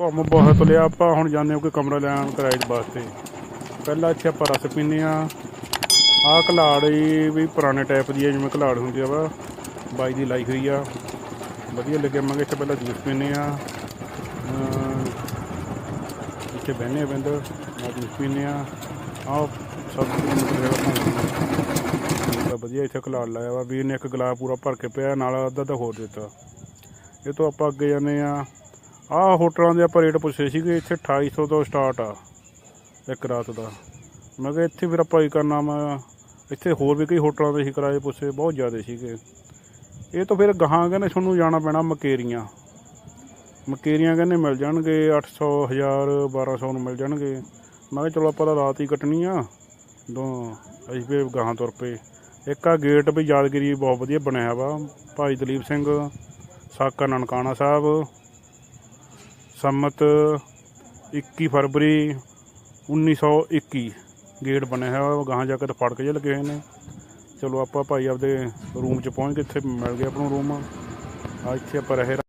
ਘੁੰਮ ਬਹੁਤ ਲਿਆ। ਆਪਾਂ ਹੁਣ ਜਾਂਦੇ ਹਾਂ ਕੋਈ ਕਮਰਾ ਲੈਣ ਕਿਰਾਏ ਵਾਸਤੇ। ਪਹਿਲਾਂ ਇੱਥੇ ਆਪਾਂ ਰਸ ਪੀਂਦੇ ਆ ਆਹ ਘਲਾੜ ਵੀ ਪੁਰਾਣੇ ਟਾਈਪ ਦੀ ਹੈ, ਜਿਵੇਂ ਕਲਾੜ ਹੁੰਦੀ ਆ ਵਾ। ਬਾਈ ਦੀ ਲਾਈ ਹੋਈ ਆ। ਵਧੀਆ ਲੱਗਿਆ। ਮੰਗੇ ਇੱਥੇ ਪਹਿਲਾਂ ਜੂਸ ਪੀਂਦੇ ਆ ਇੱਥੇ ਬਹਿਨੇ ਆ ਬਿੰਦ ਨਾਲ ਜੂਸ ਪੀਂਦੇ ਆ ਆਹ ਸਭ ਤਾਂ ਵਧੀਆ ਇੱਥੇ ਕਲਾੜ ਲਾਇਆ ਵਾ। ਵੀਰ ਨੇ ਇੱਕ ਗਲਾਸ ਪੂਰਾ ਭਰ ਕੇ ਪਿਆ। ਨਾਲ ਅੱਧਾ ਤਾਂ ਹੋਰ ਦਿੱਤਾ। ਇਹ ਤੋਂ ਆਪਾਂ ਅੱਗੇ ਜਾਂਦੇ ਆ ਆਹ ਹੋਟਲਾਂ ਦੇ ਆਪਾਂ ਰੇਟ ਪੁੱਛੇ ਸੀਗੇ, ਇੱਥੇ 2800 ਤੋਂ ਸਟਾਰਟ ਆ, ਇੱਕ ਰਾਤ ਦਾ। ਮੈਂ ਕਿਹਾ ਇੱਥੇ ਫਿਰ ਆਪਾਂ ਕੀ ਕਰਨਾ, ਮੈਂ ਇੱਥੇ ਹੋਰ ਵੀ ਕਈ ਹੋਟਲਾਂ ਦੇ ਸੀ ਕਿਰਾਏ ਪੁੱਛੇ, ਬਹੁਤ ਜ਼ਿਆਦਾ ਸੀਗੇ। ਇਹ ਤਾਂ ਫਿਰ ਗਾਹਾਂ ਕਹਿੰਦੇ ਤੁਹਾਨੂੰ ਜਾਣਾ ਪੈਣਾ ਮਕੇਰੀਆਂ। ਮਕੇਰੀਆਂ ਕਹਿੰਦੇ ਮਿਲ ਜਾਣਗੇ 800 1000 1200 ਨੂੰ ਮਿਲ ਜਾਣਗੇ। ਮੈਂ ਕਿਹਾ ਚਲੋ ਆਪਾਂ ਤਾਂ ਰਾਤ ਹੀ ਕੱਟਣੀ ਆ ਦੋ ਅਸੀਂ ਵੀ ਗਾਹਾਂ ਤੁਰ ਪਏ। ਇੱਕ ਆ ਗੇਟ ਵੀ ਯਾਦਗਿਰੀ ਬਹੁਤ ਵਧੀਆ ਬਣਿਆ ਵਾ, ਭਾਈ ਦਲੀਪ ਸਿੰਘ, ਸਾਕਾ ਨਨਕਾਣਾ ਸਾਹਿਬ ਸੰਮਤ 21 ਫਰਵਰੀ 1921 ਗੇਟ ਬਣਿਆ ਹੋਇਆ ਵਾ, ਗਾਹਾਂ ਜਾ ਕੇ ਤਾਂ ਫੜਕ ਜੇ ਲੱਗੇ ਹੋਏ ਨੇ ਚਲੋ ਆਪਾਂ ਭਾਈ ਆਪਦੇ ਰੂਮ 'ਚ ਪਹੁੰਚ ਕੇ ਇੱਥੇ ਮਿਲ ਗਿਆ ਆਪਾਂ ਨੂੰ ਰੂਮ ਆ ਇੱਥੇ ਆਪਾਂ ਰਹੇ